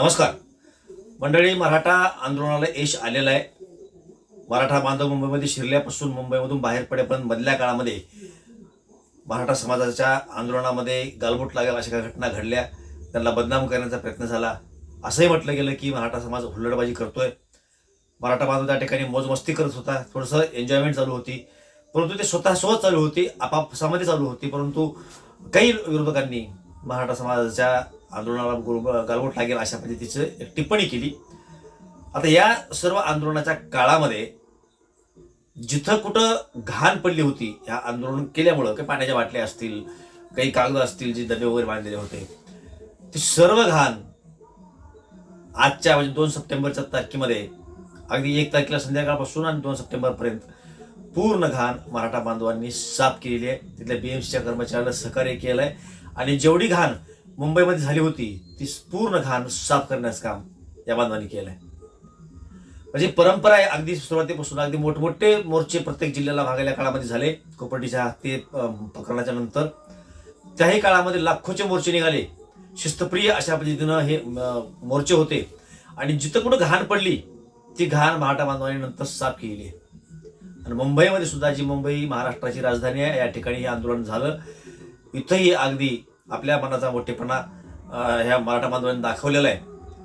नमस्कार. मंडळी मराठा आंदोलनाला यश आलेलं आहे. मराठा बांधव मुंबईमध्ये शिरल्यापासून मुंबईमधून बाहेर पडेपर्यंत मधल्या काळामध्ये मराठा समाजाच्या आंदोलनामध्ये गालबोट लागेल अशा काही घटना घडल्या. त्यांना बदनाम करण्याचा प्रयत्न झाला. असंही म्हटलं गेलं की मराठा समाज हुल्लडबाजी करतोय. मराठा बांधव त्या ठिकाणी मोजमस्ती करत होता. थोडंसं एन्जॉयमेंट चालू होती. परंतु ते स्वतःसोबत चालू होती आपापसामध्ये चालू होती. परंतु काही विरोधकांनी मराठा समाजाच्या आंदोलनाला गुरु- गालबोट लागेल अशा पद्धतीचं एक टिप्पणी केली. आता या सर्व आंदोलनाच्या काळामध्ये जिथं कुठं घाण पडली होती या आंदोलन केल्यामुळं काही पाण्याच्या बाटल्या असतील काही कागद असतील जे डबे वगैरे बांधलेले होते ते सर्व घाण आजच्या म्हणजे दोन सप्टेंबरच्या तारखेमध्ये अगदी एक तारखेला संध्याकाळपासून आणि दोन सप्टेंबरपर्यंत पूर्ण घाण मराठा बांधवांनी साफ केलेली आहे. तिथल्या बीएमसीच्या कर्मचाऱ्याला सहकार्य केलं आहे आणि जेवढी घाण मुंबईमध्ये झाली होती ती पूर्ण घाण साफ करण्याचं काम या बांधवांनी केलं आहे म्हणजे परंपरा आहे अगदी सुरुवातीपासून अगदी मोठमोठे मोर्चे प्रत्येक जिल्ह्याला भागायला काळामध्ये झाले कोपर्टीच्या ते प्रकरणाच्या नंतर. त्याही काळामध्ये लाखोचे मोर्चे निघाले. शिस्तप्रिय अशा पद्धतीनं हे मोर्चे होते. आणि जिथं कुठं घाण पडली ती घाण महाटा बांधवांनी नंतर साफ केली आहे. आणि मुंबईमध्ये सुद्धा जी मुंबई महाराष्ट्राची राजधानी आहे या ठिकाणी हे आंदोलन झालं. इथंही अगदी आपल्या मनाचा मोठेपणा ह्या मराठा बांधवांनी दाखवलेला आहे.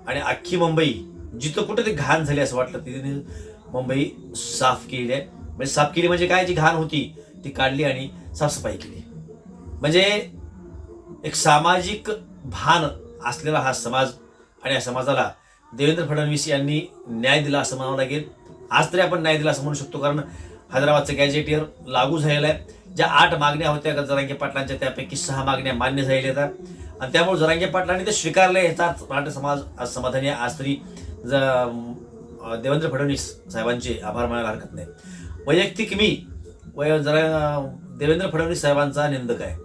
आणि अख्खी मुंबई जिथं कुठं ते घाण झाली असं वाटलं तिथे मुंबई साफ केली आहे. म्हणजे साफ केली म्हणजे काय? जी घाण होती ती काढली आणि साफसफाई केली. म्हणजे एक सामाजिक भान असलेला हा समाज आणि या समाजाला देवेंद्र फडणवीस यांनी न्याय दिला असं म्हणावं लागेल. आज तरी आपण न्याय दिला असं म्हणू शकतो कारण हैदराबादचं गॅजेटियर लागू झालेलं आहे. ज्या आठ मागण्या होत्या जरांगे पाटलांच्या त्यापैकी सहा मागण्या मान्य झालेल्या आहेत. आणि त्यामुळे जरांगे पाटलांनी ते स्वीकारले ह्याचा मराठा समाज आज समाधानी आज तरी ज- देवेंद्र फडणवीस साहेबांचे आभार मानायला हरकत नाही. वैयक्तिक मी वय जरा देवेंद्र फडणवीस साहेबांचा निंदक आहे.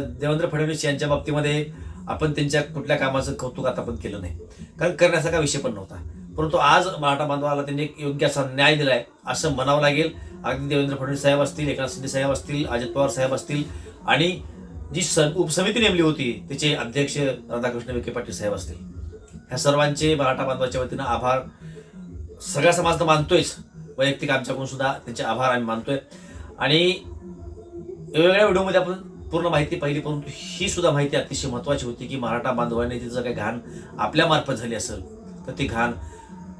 देवेंद्र फडणवीस यांच्या बाबतीमध्ये आपण त्यांच्या कुठल्या कामाचं कौतुक आता पण केलं नाही. कारण करण्यासारखा विषय पण नव्हता. परंतु आज मराठा बांधवाला त्यांनी एक योग्य असा न्याय दिलाय असं म्हणावं लागेल. अगदी देवेंद्र फडणवीस साहेब असतील एकनाथ शिंदे साहेब असतील अजित पवार साहेब असतील आणि जी स उपसमिती नेमली होती त्याचे अध्यक्ष राधाकृष्ण विखे पाटील साहेब असतील. ह्या सर्वांचे मराठा बांधवाच्या वतीनं आभार. सगळ्या समाज तर मानतोयच. वैयक्तिक आमच्याकडून सुद्धा त्यांचे आभार आम्ही मानतोय. आणि वेगवेगळ्या व्हिडिओमध्ये आपण पूर्ण माहिती पाहिली परंतु ही सुद्धा माहिती अतिशय महत्वाची होती की मराठा बांधवांनी तिचं काही घाण आपल्यामार्फत झाली असेल तर ती घाण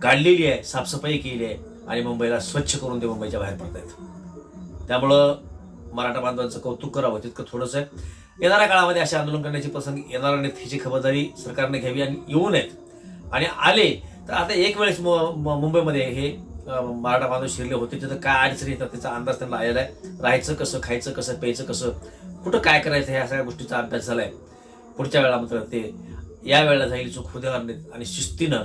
काढलेली आहे साफसफाई केली आहे. आणि मुंबईला स्वच्छ करून ते मुंबईच्या बाहेर पडतायत त्यामुळं मराठा बांधवांचं कौतुक करावं तितकं थोडंसं आहे. येणाऱ्या काळामध्ये असे आंदोलन करण्याची प्रसंग येणार नाहीत ह्याची खबरदारी सरकारने घ्यावी आणि येऊ नयेत. आणि आले तर आता एक वेळेस मु- मुंबईमध्ये हे मराठा बांधव शिरले होते तिथं काय अडचणी येतात त्याचा अंदाज त्यांना आलेला आहे. राहायचं कसं खायचं कसं प्यायचं कसं कुठं काय करायचं ह्या सगळ्या गोष्टीचा अभ्यास झाला आहे पुढच्या वेळा मात्र ते या वेळेला जाईल चूक होऊ देणार नाहीत. आणि शिस्तीनं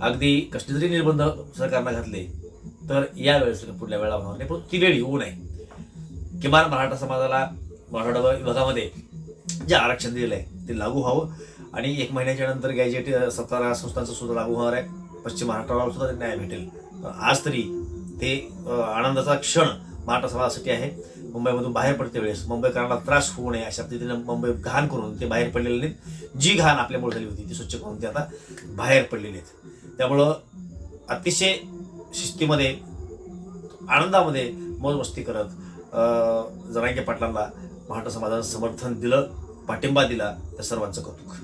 अगदी कसले जरी निर्बंध सरकारनं घातले. तर या वेळेस पुढल्या वेळा होणार नाही. पण ती वेळ येऊ नये. किमान मराठा समाजाला मराठा विभागामध्ये जे आरक्षण दिलेलं आहे ते लागू व्हावं. आणि एक महिन्याच्या नंतर गॅजेट सत्तारा संस्थांचं सुद्धा लागू होणार आहे. पश्चिम महाराष्ट्राला सुद्धा ते न्याय भेटेल. आज तरी ते आनंदाचा क्षण मराठा समाजासाठी आहे. मुंबईमधून बाहेर पडते वेळेस. मुंबईकरांना त्रास होऊ नये अशा पद्धतीने मुंबई घाण करून ते बाहेर पडलेले नाहीत. जी घाण आपल्यामुळे झाली होती ती स्वच्छ करून ते आता बाहेर पडलेले आहेत. त्यामुळं अतिशय शिस्तीमध्ये आनंदामध्ये मौजमस्ती करत अं, जरांगे पाटलांना महाराष्ट्र समाजानं समर्थन दिलं पाठिंबा दिला त्या सर्वांचं कौतुक.